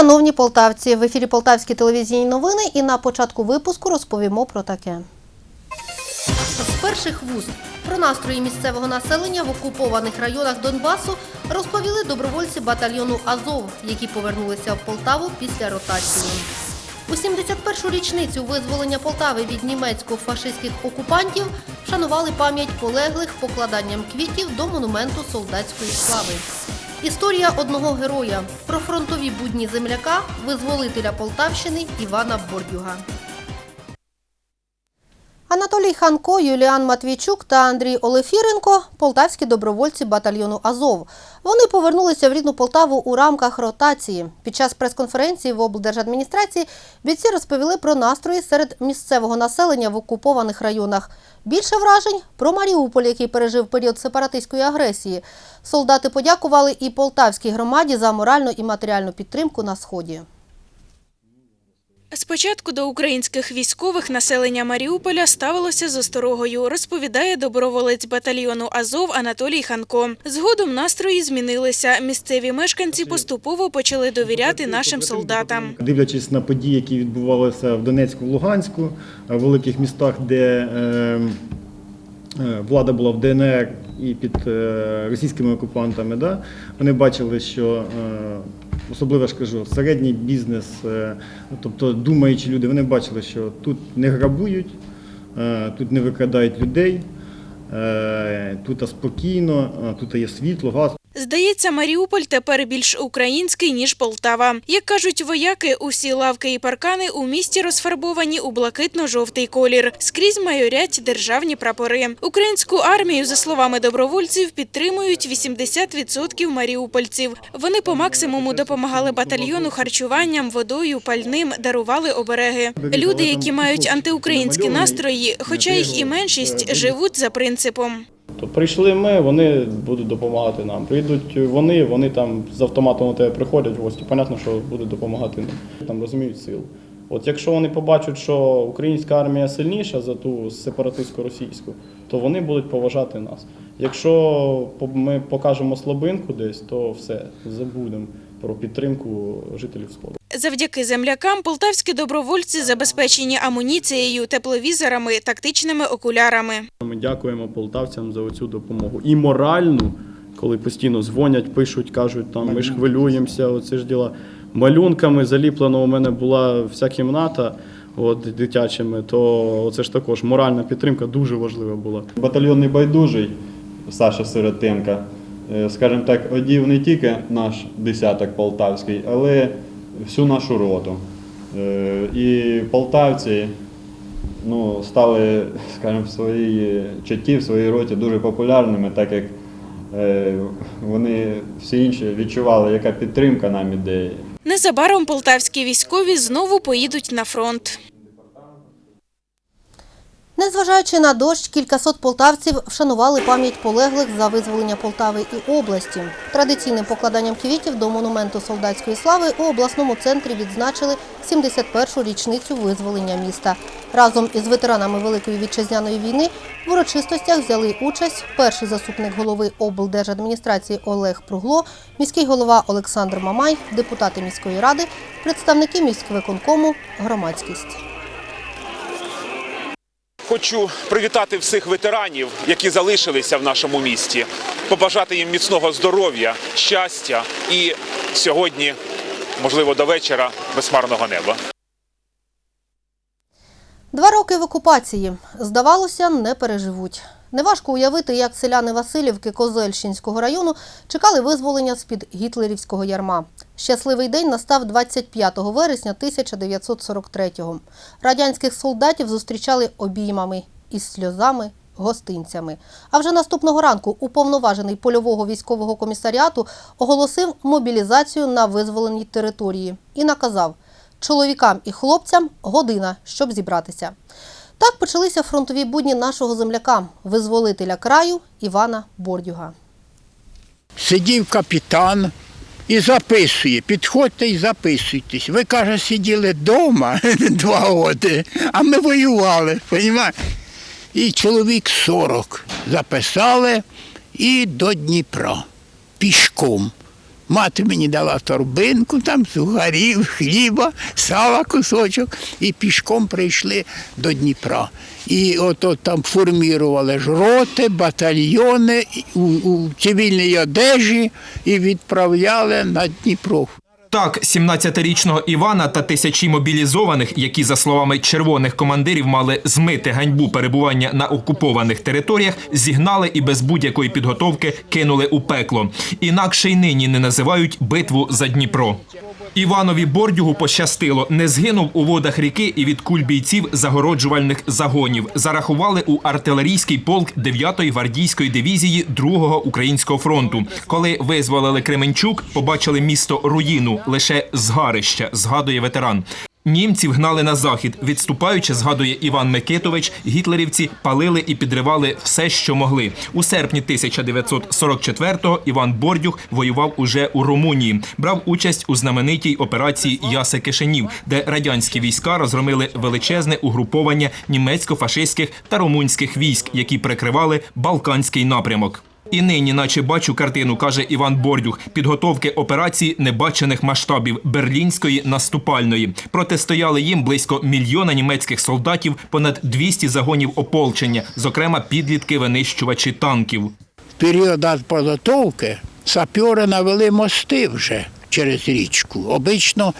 Шановні полтавці, в ефірі Полтавські телевізійні новини і на початку випуску розповімо про таке. З перших вуст про настрої місцевого населення в окупованих районах Донбасу розповіли добровольці батальйону Азов, які повернулися в Полтаву після ротації. У 71-шу річницю визволення Полтави від німецько-фашистських окупантів вшанували пам'ять полеглих покладанням квітів до монументу солдатської слави. Історія одного героя про фронтові будні земляка, визволителя Полтавщини Івана Бордюга. Анатолій Ханко, Юліан Матвійчук та Андрій Олефіренко – полтавські добровольці батальйону Азов. Вони повернулися в рідну Полтаву у рамках ротації. Під час прес-конференції в облдержадміністрації бійці розповіли про настрої серед місцевого населення в окупованих районах. Більше вражень про Маріуполь, який пережив період сепаратистської агресії. Солдати подякували і полтавській громаді за моральну і матеріальну підтримку на сході. Спочатку до українських військових населення Маріуполя ставилося з осторогою, розповідає доброволець батальйону Азов Анатолій Ханко. Згодом настрої змінилися. Місцеві мешканці поступово почали довіряти нашим солдатам. Дивлячись на події, які відбувалися в Донецьку, в Луганську, в великих містах, де е, е, влада була в ДНР і під е, російськими окупантами, да, вони бачили, що особливо ж кажу, середній бізнес, е, тобто думаючі люди, вони бачили, що тут не грабують, е, тут не викрадають людей, е, тут спокійно, тут є світло, газ. Здається, Маріуполь тепер більш український, ніж Полтава. Як кажуть вояки, усі лавки і паркани у місті розфарбовані у блакитно-жовтий колір. Скрізь майорять державні прапори. Українську армію, за словами добровольців, підтримують 80% маріупольців. Вони по максимуму допомагали батальйону харчуванням, водою, пальним, дарували обереги. Люди, які мають антиукраїнські настрої, хоча їх і меншість, живуть за принципом. То прийшли ми, вони будуть допомагати нам. Прийдуть вони, вони там з автоматом на тебе приходять в гості. Понятно, що будуть допомагати нам. Там розуміють сил. От якщо вони побачать, що українська армія сильніша за ту сепаратистську російську, то вони будуть поважати нас. Якщо ми покажемо слабинку десь, то все забудемо про підтримку жителів Сходу. Завдяки землякам полтавські добровольці забезпечені амуніцією, тепловізорами, тактичними окулярами. Ми дякуємо полтавцям за оцю допомогу. І моральну, коли постійно дзвонять, пишуть, кажуть, там ми ж хвилюємося, оце ж діла. Малюнками заліплено у мене була вся кімната. От дитячими, то це ж також моральна підтримка дуже важлива була. Батальйон небайдужий Саша Сиротенка, е, скажімо так, одів не тільки наш десяток полтавський, але всю нашу роту. Е, І полтавці ну, стали, скажімо, в своїй чаті, в своїй роті дуже популярними, так як е, вони всі інші відчували, яка підтримка нам іде. Незабаром полтавські військові знову поїдуть на фронт. Незважаючи на дощ, кількасот полтавців вшанували пам'ять полеглих за визволення Полтави і області. Традиційним покладанням квітів до монументу солдатської слави у обласному центрі відзначили 71-шу річницю визволення міста. Разом із ветеранами Великої вітчизняної війни в урочистостях взяли участь перший заступник голови облдержадміністрації Олег Пругло, міський голова Олександр Мамай, депутати міської ради, представники міськвиконкому, громадськість. Хочу привітати всіх ветеранів, які залишилися в нашому місті, побажати їм міцного здоров'я, щастя і сьогодні, можливо, до вечора безмарного неба. Два роки в окупації. Здавалося, не переживуть. Неважко уявити, як селяни Васильівки Козельщинського району чекали визволення з-під гітлерівського ярма. Щасливий день настав 25 вересня 1943-го. Радянських солдатів зустрічали обіймами із сльозами, гостинцями. А вже наступного ранку уповноважений польового військового комісаріату оголосив мобілізацію на визволеній території і наказав чоловікам і хлопцям година, щоб зібратися. Так почалися фронтові будні нашого земляка, визволителя краю Івана Бордюга. сидів капітан і записує. Підходьте і записуйтесь. Ви, каже, сиділи вдома два роки, а ми воювали, розумієте? І чоловік 40 записали і до Дніпра пішком. Мати мені дала торбинку, там сухарів, хліба, сала кусочок, і пішком прийшли до Дніпра. І от, там формірували ж роти, батальйони у, у цивільній одежі і відправляли на Дніпро. Так, 17-річного Івана та тисячі мобілізованих, які, за словами червоних командирів, мали змити ганьбу перебування на окупованих територіях, зігнали і без будь-якої підготовки кинули у пекло. Інакше й нині не називають битву за Дніпро. Іванові Бордюгу пощастило, не згинув у водах ріки і від куль бійців загороджувальних загонів. Зарахували у артилерійський полк 9-ї гвардійської дивізії 2-го українського фронту. Коли визволили Кременчук, побачили місто руїну, лише згарища, згадує ветеран. Німців гнали на захід. Відступаючи, згадує Іван Микитович, гітлерівці палили і підривали все, що могли. У серпні 1944-го Іван Бордюх воював уже у Румунії. Брав участь у знаменитій операції Ясе Кишинів, де радянські війська розгромили величезне угруповання німецько-фашистських та румунських військ, які прикривали Балканський напрямок. І нині, наче бачу картину, каже Іван Бордюх, підготовки операції небачених масштабів берлінської наступальної. Протистояли їм близько мільйона німецьких солдатів, понад 200 загонів ополчення, зокрема підлітки винищувачі танків. В період підготовки сапери навели мости вже через річку. Обично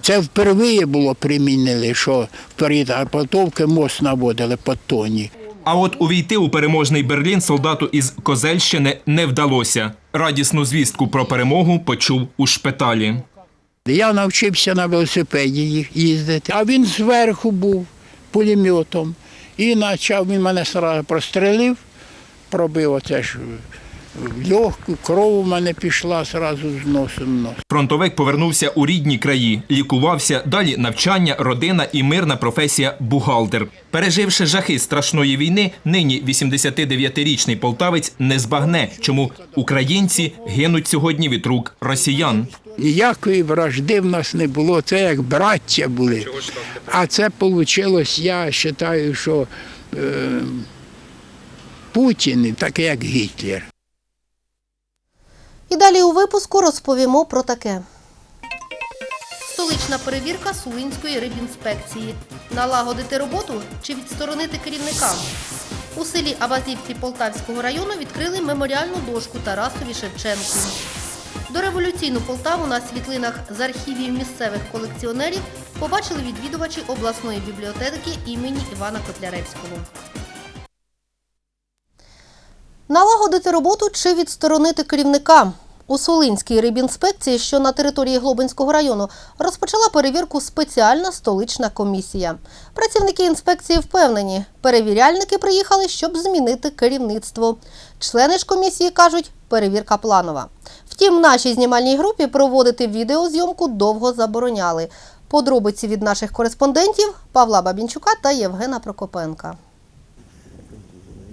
це впервые було примінили, що в період підготовки мост наводили по тоні. А от увійти у переможний Берлін солдату із Козельщини не вдалося. Радісну звістку про перемогу почув у шпиталі. Я навчився на велосипеді їздити, а він зверху був пулеметом. І почав він мене сразу прострелив, пробив оце ж легку, кров у мене пішла зразу з носом нос. Фронтовик повернувся у рідні краї, лікувався, далі навчання, родина і мирна професія бухгалтер. Переживши жахи страшної війни, нині 89-річний полтавець не збагне, чому українці гинуть сьогодні від рук росіян. Ніякої вражди в нас не було, це як браття були. А це вийшло, я вважаю, що е, Путін такий, як Гітлер. І далі у випуску розповімо про таке. Столична перевірка Сулинської рибінспекції. Налагодити роботу чи відсторонити керівника? У селі Абазівці Полтавського району відкрили меморіальну дошку Тарасові Шевченку. Дореволюційну Полтаву на світлинах з архівів місцевих колекціонерів побачили відвідувачі обласної бібліотеки імені Івана Котляревського. Налагодити роботу чи відсторонити керівника. У Солинській рибінспекції, що на території Глобинського району, розпочала перевірку спеціальна столична комісія. Працівники інспекції впевнені, перевіряльники приїхали, щоб змінити керівництво. Члени ж комісії кажуть, перевірка планова. Втім, нашій знімальній групі проводити відеозйомку довго забороняли. Подробиці від наших кореспондентів Павла Бабінчука та Євгена Прокопенка.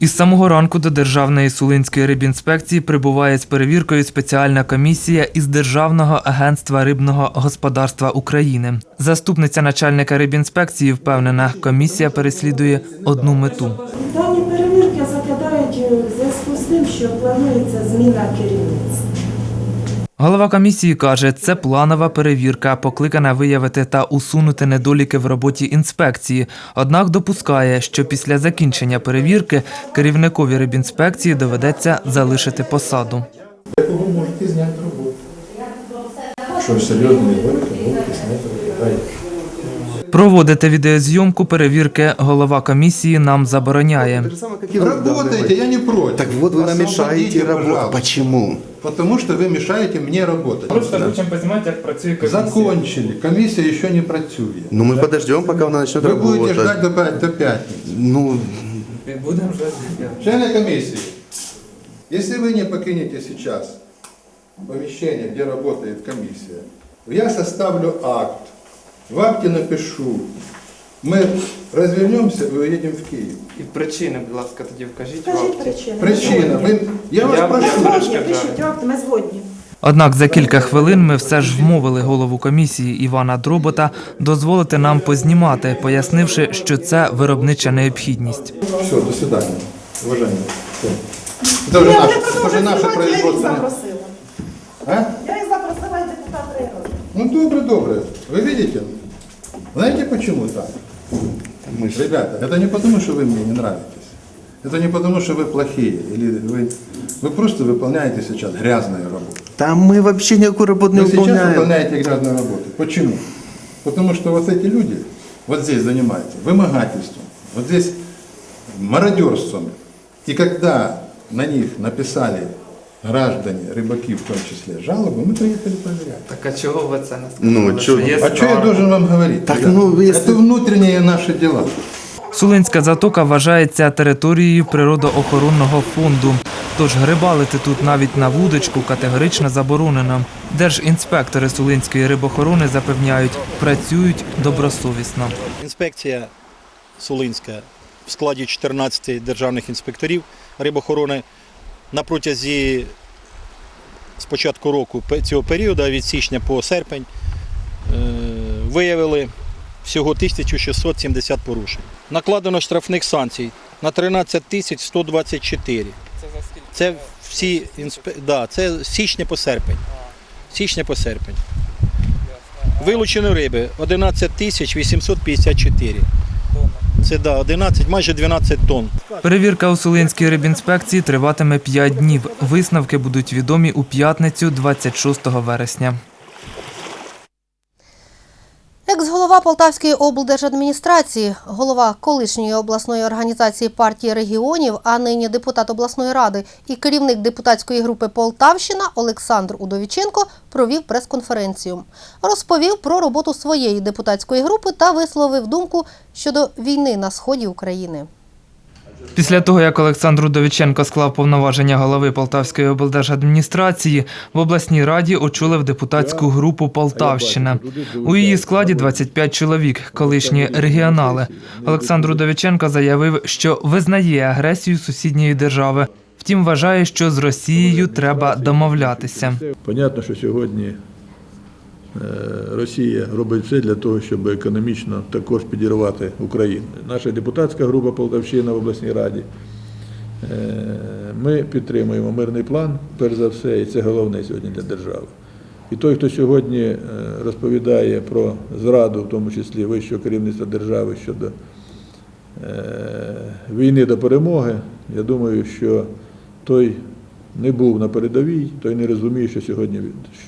Із самого ранку до Державної Сулинської рибінспекції прибуває з перевіркою спеціальна комісія із Державного агентства рибного господарства України. Заступниця начальника рибінспекції впевнена, комісія переслідує одну мету. Дані перевірки закидають в зв'язку з тим, що планується зміна керівництва. Голова комісії каже, це планова перевірка, покликана виявити та усунути недоліки в роботі інспекції. Однак допускає, що після закінчення перевірки керівникові рибінспекції доведеться залишити посаду. Кого можете зняти роботу? Що серйозно не говорите, можете зняти роботу. Проводити відеозйомку перевірки голова комісії нам забороняє. Работайте, я не против. Так вот вы нам мешаете Освободите, работать. пожалуйста. Почему? Потому что вы мешаете мне работать. хочемо познімати, як працює Закончили. Комиссия еще не працює. Ну мы подождем, пока она начнет Вы будете работать. ждать до, пя- до пятницы. Ну, Будемо ждати. Члены комиссии, если вы не покинете сейчас помещение, где работает комиссия, я составлю акт. В акте напишу. Мы развернемся и уедем в Киев. І причини, будь ласка, тоді вкажіть. Скажіть причину. Причина. Вы, я вас Ми прошу. згодні, пишіть акт, ми згодні. Однак за кілька хвилин ми все ж вмовили голову комісії Івана Дробота дозволити нам познімати, пояснивши, що це виробнича необхідність. Все, до свидания. Уважаемые. Все. Это уже Я наше, не это уже наше знімати, я їх производство. запросила. А? Я їх Ну, добре, добре. Вы видите? Знаете, почему так? Ребята, это не потому, что вы мне не нравитесь. Это не потому, что вы плохие. Или вы, вы просто выполняете сейчас грязную работу. Там мы вообще никакую работу не Вы сейчас выполняем. выполняете грязную работу. Почему? Потому что вот эти люди вот здесь занимаются вымогательством, вот здесь мародерством. И когда на них написали граждане, рыбаки в том числе, жалобы, мы приехали проверять. Так а чого ви це не Ну, чё- А что я должен вам говорить? Так, ребята? ну, если- Это внутренние наши дела. Сулинська затока вважається територією природоохоронного фонду. Тож грибалити тут навіть на вудочку категорично заборонено. Держінспектори Сулинської рибохорони запевняють, працюють добросовісно. Інспекція Солинська в складі 14 державних інспекторів рибохорони на протязі з початку року цього періоду, від січня по серпень, е, виявили всього 1670 порушень. Накладено штрафних санкцій на 13 тисяч 124. Це всі інспе... да, це з січня по серпень. Січня по серпень. Вилучено риби 11 тисяч 854. Це да, 11, майже 12 тонн. Перевірка у Солинській рибінспекції триватиме 5 днів. Висновки будуть відомі у п'ятницю, 26 вересня. Екс-голова Полтавської облдержадміністрації, голова колишньої обласної організації партії регіонів, а нині депутат обласної ради і керівник депутатської групи Полтавщина Олександр Удовіченко провів прес-конференцію. Розповів про роботу своєї депутатської групи та висловив думку щодо війни на сході України. Після того, як Олександр Удовіченко склав повноваження голови Полтавської облдержадміністрації, в обласній раді очолив депутатську групу Полтавщина. У її складі 25 чоловік, колишні регіонали. Олександр Удовіченко заявив, що визнає агресію сусідньої держави. Втім, вважає, що з Росією треба домовлятися. Понятно, що сьогодні Росія робить все для того, щоб економічно також підірвати Україну. Наша депутатська група Полтавщина в обласній раді. е, Ми підтримуємо мирний план, перш за все, і це головне сьогодні для держави. І той, хто сьогодні е, розповідає про зраду, в тому числі вищого керівництва держави щодо е, війни до перемоги, я думаю, що той не був на передовій, той не розуміє, що сьогодні,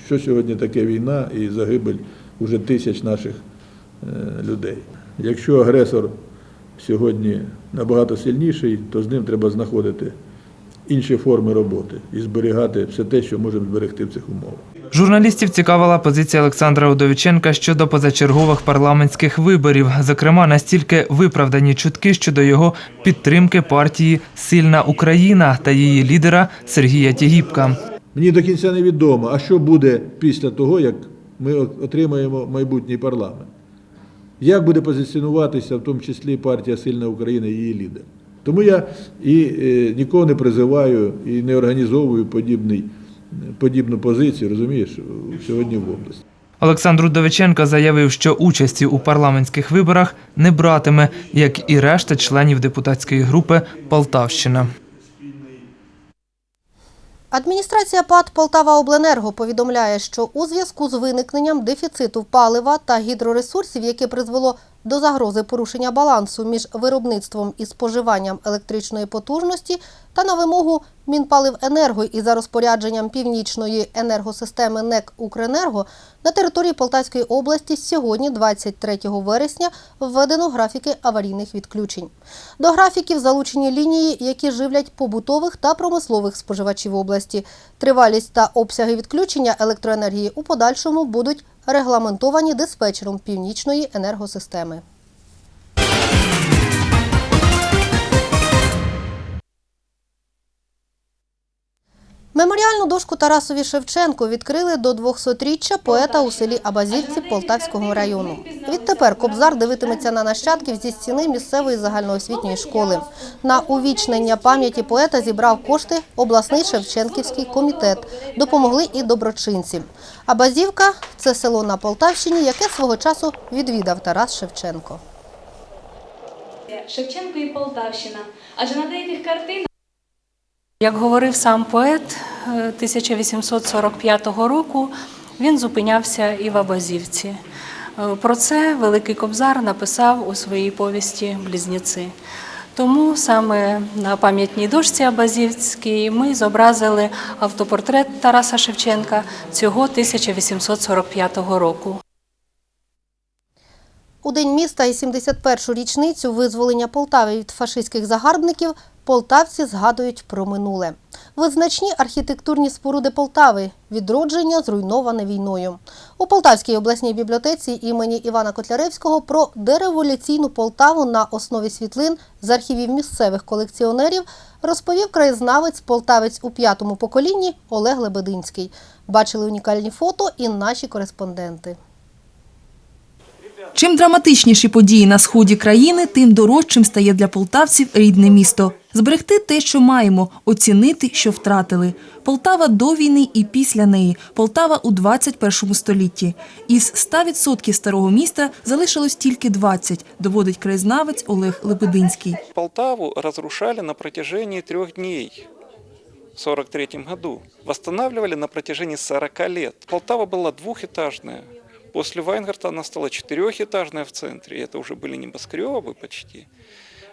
що сьогодні таке війна і загибель уже тисяч наших е, людей. Якщо агресор сьогодні набагато сильніший, то з ним треба знаходити інші форми роботи і зберігати все те, що можемо зберегти в цих умовах. Журналістів цікавила позиція Олександра Удовіченка щодо позачергових парламентських виборів, зокрема настільки виправдані чутки щодо його підтримки партії Сильна Україна та її лідера Сергія Тігіпка. Мені до кінця не відомо, а що буде після того, як ми отримаємо майбутній парламент. Як буде позиціонуватися, в тому числі партія Сильна Україна і її лідер. Тому я і е, нікого не призиваю і не організовую подібний, подібну позицію, розумієш, сьогодні в області. Олександр Удовиченко заявив, що участі у парламентських виборах не братиме, як і решта членів депутатської групи Полтавщина. Адміністрація ПАД Полтава-Обленерго повідомляє, що у зв'язку з виникненням дефіциту палива та гідроресурсів, яке призвело до загрози порушення балансу між виробництвом і споживанням електричної потужності, та на вимогу Мінпаливенерго і за розпорядженням північної енергосистеми НЕК Укренерго на території Полтавської області сьогодні, 23 вересня, введено графіки аварійних відключень. До графіків залучені лінії, які живлять побутових та промислових споживачів області. Тривалість та обсяги відключення електроенергії у подальшому будуть регламентовані диспетчером північної енергосистеми. Меморіальну дошку Тарасові Шевченку відкрили до 200-річчя поета у селі Абазівці Полтавського району. Відтепер Кобзар дивитиметься на нащадків зі стіни місцевої загальноосвітньої школи. На увічнення пам'яті поета зібрав кошти обласний Шевченківський комітет. Допомогли і доброчинці. Абазівка – це село на Полтавщині, яке свого часу відвідав Тарас Шевченко. Шевченко і Полтавщина. Адже на деяких картинах Як говорив сам поет е, 1845 року, він зупинявся і в Абазівці. Е, Про це Великий Кобзар написав у своїй повісті Близнюці. Тому саме на пам'ятній дошці Абазівській ми зобразили автопортрет Тараса Шевченка цього 1845 року. У день міста і 71-ю річницю визволення Полтави від фашистських загарбників полтавці згадують про минуле. Визначні архітектурні споруди Полтави відродження зруйноване війною. У Полтавській обласній бібліотеці імені Івана Котляревського про дереволюційну Полтаву на основі світлин з архівів місцевих колекціонерів розповів краєзнавець полтавець у п'ятому поколінні Олег Лебединський. Бачили унікальні фото і наші кореспонденти. Чим драматичніші події на сході країни, тим дорожчим стає для полтавців рідне місто. Зберегти те, що маємо, оцінити, що втратили. Полтава до війни і після неї. Полтава у 21 столітті. Із 100% старого міста залишилось тільки 20, доводить краєзнавець Олег Лебединський. Полтаву разрушали на протяжении трех дней в 1943 году. Восстанавливали на протяжении 40 лет. Полтава была двухэтажная. После Вайнгарта она стала четырехэтажная в центре. и Это уже были небоскребы почти.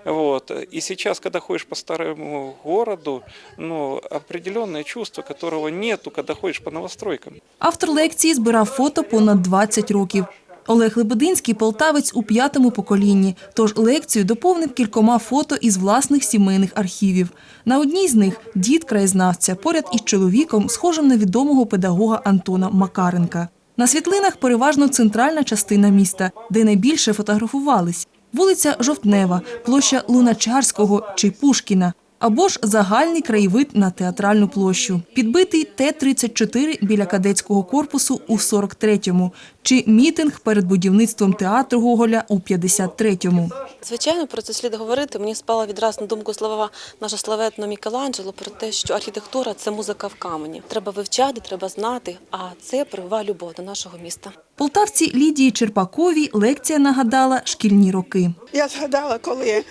Вот. И сейчас, когда ходишь по старому городу, ну, определенное чувство, которого нету, когда ходишь по новостройкам. Автор лекції збирав фото понад 20 років. Олег Лебединський – полтавець у п'ятому поколінні, тож лекцію доповнив кількома фото із власних сімейних архівів. На одній з них – дід краєзнавця поряд із чоловіком, схожим на відомого педагога Антона Макаренка. На світлинах переважно центральна частина міста, де найбільше фотографувались. Вулиця Жовтнева, площа Луначарського чи Пушкіна, або ж загальний краєвид на театральну площу. Підбитий Т-34 біля кадетського корпусу у 43-му, чи мітинг перед будівництвом театру Гоголя у 53-му. Звичайно, про це слід говорити. Мені спала відразу на думку слова нашого славетного Мікеланджело про те, що архітектура це музика в камені. Треба вивчати, треба знати, а це привива любов до нашого міста. Полтавці Лідії Черпаковій лекція нагадала шкільні роки. Я згадала, коли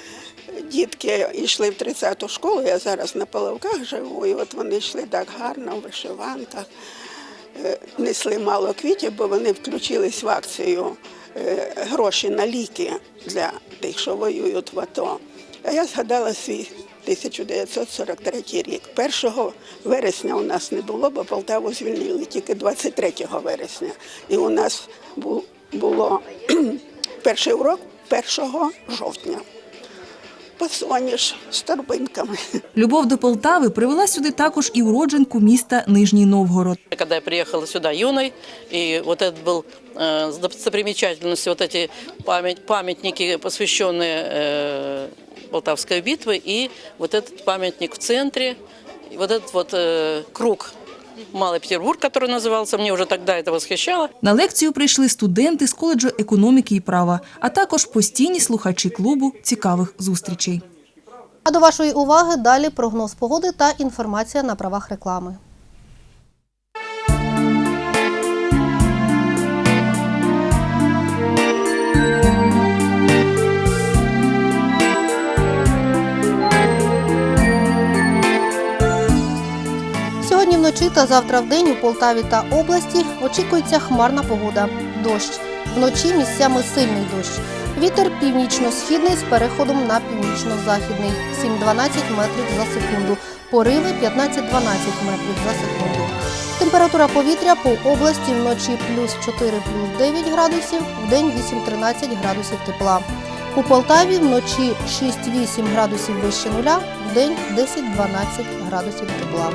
дітки йшли в 30-ту школу, я зараз на Половках живу, і от вони йшли так гарно в вишиванках, е, несли мало квітів, бо вони включились в акцію е, гроші на ліки для тих, що воюють в АТО. А я згадала свій 1943 рік. 1 вересня у нас не було, бо Полтаву звільнили тільки 23 вересня. І у нас бу- було перший урок 1 жовтня Посоніж з торбинками. Любов до Полтави привела сюди також і уродженку міста Нижній Новгород. Когда я приехала сюда юной, и вот это был э, достопримечательностью, вот эти память, памятники, посвященные э, Полтавской битве, и вот этот памятник в центре, и вот этот вот э, круг Малый Петербург, который назывался, мне уже тогда это восхищало. На лекцію прийшли студенти з коледжу економіки і права, а також постійні слухачі клубу цікавих зустрічей. А до вашої уваги далі прогноз погоди та інформація на правах реклами. Вночі та завтра вдень у Полтаві та області очікується хмарна погода. Дощ. Вночі місцями сильний дощ. Вітер північно-східний з переходом на північно-західний 7-12 метрів за секунду. Пориви 15-12 метрів за секунду. Температура повітря по області вночі плюс 4 плюс 9 градусів, вдень 8-13 градусів тепла. У Полтаві вночі 6-8 градусів вище нуля, вдень 10-12 градусів тепла.